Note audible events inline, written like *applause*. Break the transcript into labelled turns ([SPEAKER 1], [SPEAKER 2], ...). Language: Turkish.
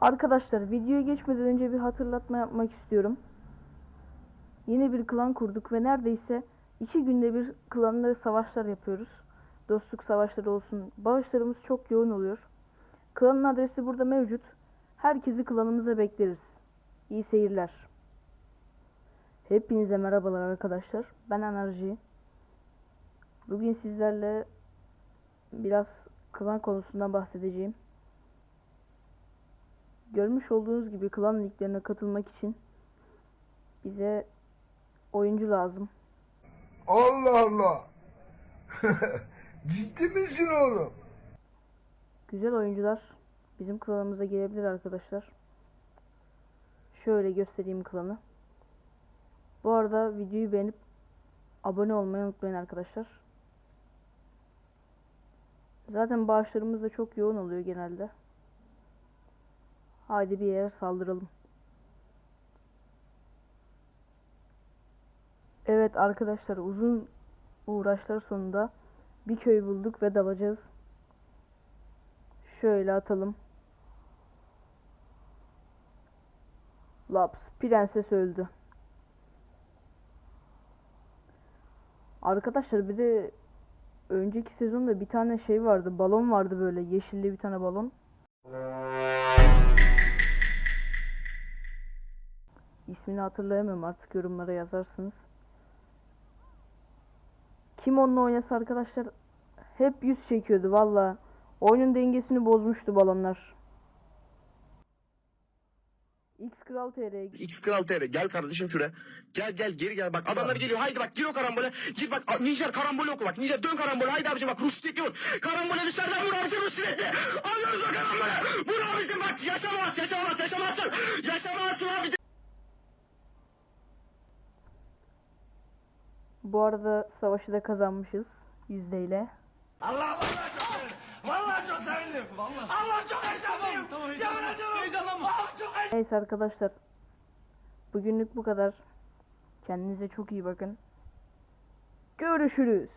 [SPEAKER 1] Arkadaşlar videoya geçmeden önce bir hatırlatma yapmak istiyorum. Yeni bir klan kurduk ve neredeyse iki günde bir klanla savaşlar yapıyoruz. Dostluk savaşları olsun. Bağışlarımız çok yoğun oluyor. Klanın adresi burada mevcut. Herkesi klanımıza bekleriz. İyi seyirler. Hepinize merhabalar arkadaşlar. Ben Enerji. Bugün sizlerle biraz klan konusundan bahsedeceğim. Görmüş olduğunuz gibi klan liglerine katılmak için bize oyuncu lazım.
[SPEAKER 2] Allah Allah. *laughs* Ciddi misin oğlum?
[SPEAKER 1] Güzel oyuncular bizim klanımıza gelebilir arkadaşlar. Şöyle göstereyim klanı. Bu arada videoyu beğenip abone olmayı unutmayın arkadaşlar. Zaten bağışlarımız da çok yoğun oluyor genelde. Haydi bir yere saldıralım. Evet arkadaşlar uzun uğraşlar sonunda bir köy bulduk ve dalacağız. Şöyle atalım. Laps prenses öldü. Arkadaşlar bir de önceki sezonda bir tane şey vardı. Balon vardı böyle yeşilli bir tane balon. İsmini hatırlayamıyorum artık yorumlara yazarsınız. Kim onunla oynasa arkadaşlar hep yüz çekiyordu valla. Oyunun dengesini bozmuştu balonlar. X Kral TR
[SPEAKER 3] X Kral TR gel kardeşim şuraya. Gel gel geri gel bak adamlar geliyor haydi bak gir o karambole. Gir bak Nijer karambole oku bak. Nijer dön karambole haydi abicim bak Rustik vur. Karambole dışarıdan vur abicim Rustik'i. Alıyoruz o karambole. Vur abicim bak yaşamaz yaşamaz yaşamazsın. Yaşamazsın abicim.
[SPEAKER 1] Bu arada savaşı da kazanmışız yüzdeyle.
[SPEAKER 4] Allah vallahi çok sevindim. Vallahi çok sevindim. Vallahi. Allah çok heyecanlıyım. Tamam, tamam, Yemin ediyorum. Heyecanlanma. Allah çok heyecanlıyım.
[SPEAKER 1] Neyse arkadaşlar. Bugünlük bu kadar. Kendinize çok iyi bakın. Görüşürüz.